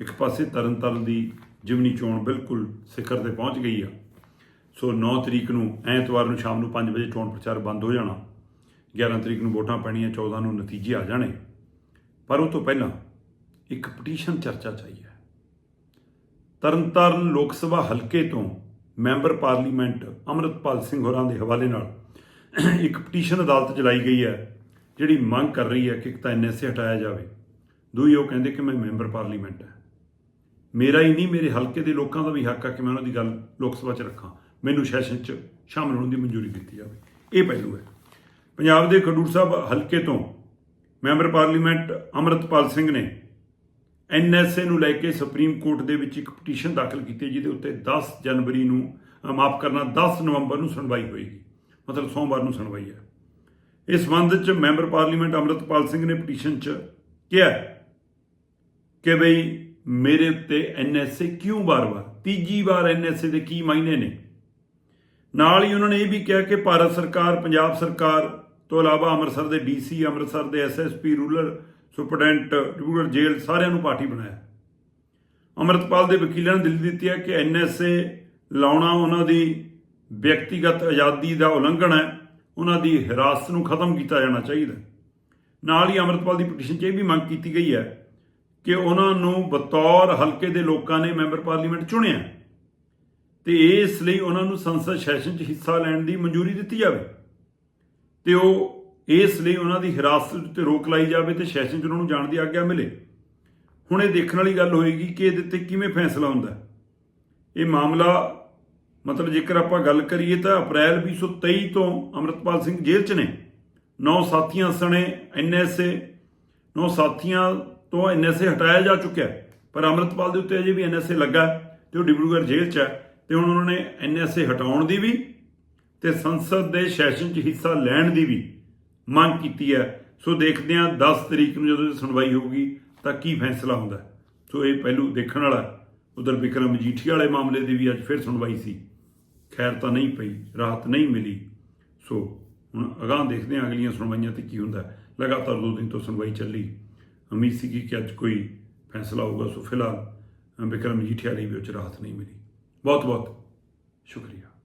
ਇੱਕ ਪਾਸੇ ਤਰਨਤਾਰਨ ਦੀ ਜਿਮਨੀ ਚੋਣ ਬਿਲਕੁਲ ਸਿਖਰ ਤੇ ਪਹੁੰਚ ਗਈ ਆ। ਸੋ 9 ਤਰੀਕ ਨੂੰ ਐਤਵਾਰ ਨੂੰ ਸ਼ਾਮ ਨੂੰ 5 ਵਜੇ ਚੋਣ ਪ੍ਰਚਾਰ ਬੰਦ ਹੋ ਜਾਣਾ। 11 ਤਰੀਕ ਨੂੰ ਵੋਟਾਂ ਪੈਣੀਆਂ 14 ਨੂੰ ਨਤੀਜੇ ਆ ਜਾਣੇ। ਪਰ ਉਹ ਤੋਂ ਪਹਿਲਾਂ ਇੱਕ ਪਟੀਸ਼ਨ ਚਰਚਾ ਚਾਹੀਏ ਤਰਨਤਾਰਨ ਲੋਕ ਸਭਾ ਹਲਕੇ ਤੋਂ ਮੈਂਬਰ ਪਾਰਲੀਮੈਂਟ ਅਮਰਤਪਾਲ ਸਿੰਘ ਹੋਰਾਂ ਦੇ ਹਵਾਲੇ ਨਾਲ ਇੱਕ ਪਟੀਸ਼ਨ ਅਦਾਲਤ ਚਲਾਈ ਗਈ ਹੈ, ਜਿਹੜੀ ਮੰਗ ਕਰ ਰਹੀ ਹੈ ਕਿ ਇੱਕ ਤਾਂ ਐਨਐਸਏ ਹਟਾਇਆ ਜਾਵੇ। ਦੂਈ ਉਹ ਕਹਿੰਦੇ ਕਿ ਮੈਂ ਮੈਂਬਰ ਪਾਰਲੀਮੈਂਟ ਹੈ। ਮੇਰਾ ਹੀ ਨਹੀਂ, ਮੇਰੇ ਹਲਕੇ ਦੇ ਲੋਕਾਂ ਦਾ ਵੀ ਹੱਕ ਆ ਕਿ ਮੈਂ ਉਹਨਾਂ ਦੀ ਗੱਲ ਲੋਕ ਸਭਾ 'ਚ ਰੱਖਾਂ। ਮੈਨੂੰ ਸੈਸ਼ਨ 'ਚ ਸ਼ਾਮਲ ਹੋਣ ਦੀ ਮਨਜ਼ੂਰੀ ਦਿੱਤੀ ਜਾਵੇ। ਇਹ ਪਹਿਲੂ ਹੈ। ਪੰਜਾਬ ਦੇ ਖਡੂਰ ਸਾਹਿਬ ਹਲਕੇ ਤੋਂ ਮੈਂਬਰ ਪਾਰਲੀਮੈਂਟ ਅਮਰਤਪਾਲ ਸਿੰਘ ਨੇ ਐਨਐਸਏ ਨੂੰ ਲੈ ਕੇ ਸੁਪਰੀਮ ਕੋਰਟ ਦੇ ਵਿੱਚ ਇੱਕ ਪਟੀਸ਼ਨ ਦਾਖਲ ਕੀਤੀ, ਜਿਹਦੇ ਉੱਤੇ 10 ਜਨਵਰੀ ਨੂੰ ਮਾਫ ਕਰਨਾ 10 ਨਵੰਬਰ ਨੂੰ ਸੁਣਵਾਈ ਹੋਏਗੀ। ਮਤਲਬ ਸੋਮਵਾਰ ਨੂੰ ਸੁਣਵਾਈ ਹੈ। ਇਸ ਸੰਬੰਧ ਵਿੱਚ ਮੈਂਬਰ ਪਾਰਲੀਮੈਂਟ ਅਮਰਤਪਾਲ ਸਿੰਘ ਨੇ ਪਟੀਸ਼ਨ 'ਚ ਕਿਹਾ ਕਿ ਬਈ ਮੇਰੇ ਉੱਤੇ ਐਨਐਸਏ ਕਿਉਂ ਵਾਰ-ਵਾਰ ਤੀਜੀ ਵਾਰ ਐਨਐਸਏ ਦੇ ਕੀ ਮਾਇਨੇ ਨੇ? ਨਾਲ ਹੀ ਉਹਨਾਂ ਨੇ ਇਹ ਵੀ ਕਿਹਾ ਕਿ ਭਾਰਤ ਸਰਕਾਰ, ਪੰਜਾਬ ਸਰਕਾਰ ਤੋਂ ਇਲਾਵਾ ਅੰਮ੍ਰਿਤਸਰ ਦੇ ਡੀਸੀ ਅੰਮ੍ਰਿਤਸਰ ਦੇ SSP rural superintendent, rural jail ਸਾਰਿਆਂ ਨੂੰ ਪਾਰਟੀ ਬਣਾਇਆ। ਅਮਰਤਪਾਲ ਦੇ ਵਕੀਲਾਂ ਨੇ ਦਿੱਲੀ ਦਿੱਤੀ ਹੈ ਕਿ ਐਨਐਸਏ ਲਾਉਣਾ ਉਹਨਾਂ ਦੀ ਵਿਅਕਤੀਗਤ ਆਜ਼ਾਦੀ ਦਾ ਉਲੰਘਣ ਹੈ। ਉਹਨਾਂ ਦੀ ਹਿਰਾਸਤ ਨੂੰ ਖਤਮ ਕੀਤਾ ਜਾਣਾ ਚਾਹੀਦਾ ਨਾਲ ਹੀ ਅਮਰਤਪਾਲ ਦੀ ਪਟੀਸ਼ਨ 'ਚ ਇਹ ਵੀ ਮੰਗ ਕੀਤੀ ਗਈ ਹੈ ਕਿ ਉਹਨਾਂ ਨੂੰ ਬਤੌਰ ਹਲਕੇ ਦੇ ਲੋਕਾਂ ਨੇ ਮੈਂਬਰ ਪਾਰਲੀਮੈਂਟ ਚੁਣਿਆ ਤੇ ਇਸ ਲਈ ਉਹਨਾਂ ਨੂੰ ਸੰਸਦ ਸੈਸ਼ਨ 'ਚ ਹਿੱਸਾ ਲੈਣ ਦੀ ਮਨਜ਼ੂਰੀ ਦਿੱਤੀ ਜਾਵੇ ਤੇ ਉਹ ਇਸ ਲਈ ਉਹਨਾਂ ਦੀ ਹਿਰਾਸਤ 'ਤੇ ਰੋਕ ਲਾਈ ਜਾਵੇ ਤੇ ਸੈਸ਼ਨ 'ਚ ਉਹਨਾਂ ਨੂੰ ਜਾਣ ਦੀ ਆਗਿਆ ਮਿਲੇ। ਹੁਣ ਇਹ ਦੇਖਣ ਵਾਲੀ ਗੱਲ ਹੋਏਗੀ ਕਿ ਇਹਦੇ ਤੇ ਕਿਵੇਂ ਫੈਸਲਾ ਹੁੰਦਾ ਇਹ ਮਾਮਲਾ, ਮਤਲਬ ਜੇਕਰ ਆਪਾਂ ਗੱਲ ਕਰੀਏ ਤਾਂ ਅਪ੍ਰੈਲ 2023 ਤੋਂ ਅਮਰਤਪਾਲ ਸਿੰਘ ਜੇਲ੍ਹ 'ਚ ਨੇ। ਨੌ ਸਾਥੀਆਂ ਸਣੇ ਐਨਐਸਏ ਨੌ ਸਾਥੀਆਂ ਤੋਂ ਐਨਐਸਏ ਹਟਾਇਆ ਜਾ ਚੁੱਕਿਆ ਪਰ ਅਮਰਤਪਾਲ ਦੇ ਉੱਤੇ ਅਜੇ ਵੀ ਐਨਐਸਏ ਲੱਗਾ ਹੈ ਤੇ ਉਹ ਡਿਬਰੂਗੜ੍ਹ ਜੇਲ੍ਹ 'ਚ ਹੈ ਤੇ ਹੁਣ ਉਹਨਾਂ ਨੇ ਐਨਐਸਏ ਹਟਾਉਣ ਦੀ ਵੀ ਤੇ ਸੰਸਦ ਦੇ ਸੈਸ਼ਨ 'ਚ ਹਿੱਸਾ ਲੈਣ ਦੀ ਵੀ ਮੰਗ ਕੀਤੀ ਹੈ। ਸੋ ਦੇਖਦੇ ਹਾਂ 10 ਤਰੀਕ ਨੂੰ ਜਦੋਂ ਇਹ ਸੁਣਵਾਈ ਹੋਊਗੀ ਤਾਂ ਕੀ ਫੈਸਲਾ ਹੁੰਦਾ ਸੋ ਇਹ ਪਹਿਲੂ ਦੇਖਣ ਵਾਲਾ ਉਧਰ ਵਿਕਰਮ ਮਜੀਠੀਆ ਵਾਲੇ ਮਾਮਲੇ ਦੀ ਵੀ ਅੱਜ ਫਿਰ ਸੁਣਵਾਈ ਸੀ। ਖੈਰ ਤਾਂ ਨਹੀਂ ਪਈ, ਰਾਹਤ ਨਹੀਂ ਮਿਲੀ। ਸੋ ਹੁਣ ਅਗਾਂਹ ਦੇਖਦੇ ਹਾਂ ਅਗਲੀਆਂ ਸੁਣਵਾਈਆਂ ਤੇ ਕੀ ਹੁੰਦਾ ਲਗਾਤਾਰ ਦੋ ਦਿਨ ਤੋਂ ਸੁਣਵਾਈ ਚੱਲੀ ਉਮੀਦ ਸੀ ਕਿ ਅੱਜ ਕੋਈ ਫੈਸਲਾ ਹੋਊਗਾ ਸੋ ਫਿਲਹਾਲ ਅ, ਵਿਕਰਮ ਮਜੀਠੀਆ ਲਈ ਵੀ ਉਹ 'ਚ ਰਾਹਤ ਨਹੀਂ ਮਿਲੀ। ਬਹੁਤ ਬਹੁਤ ਸ਼ੁਕਰੀਆ।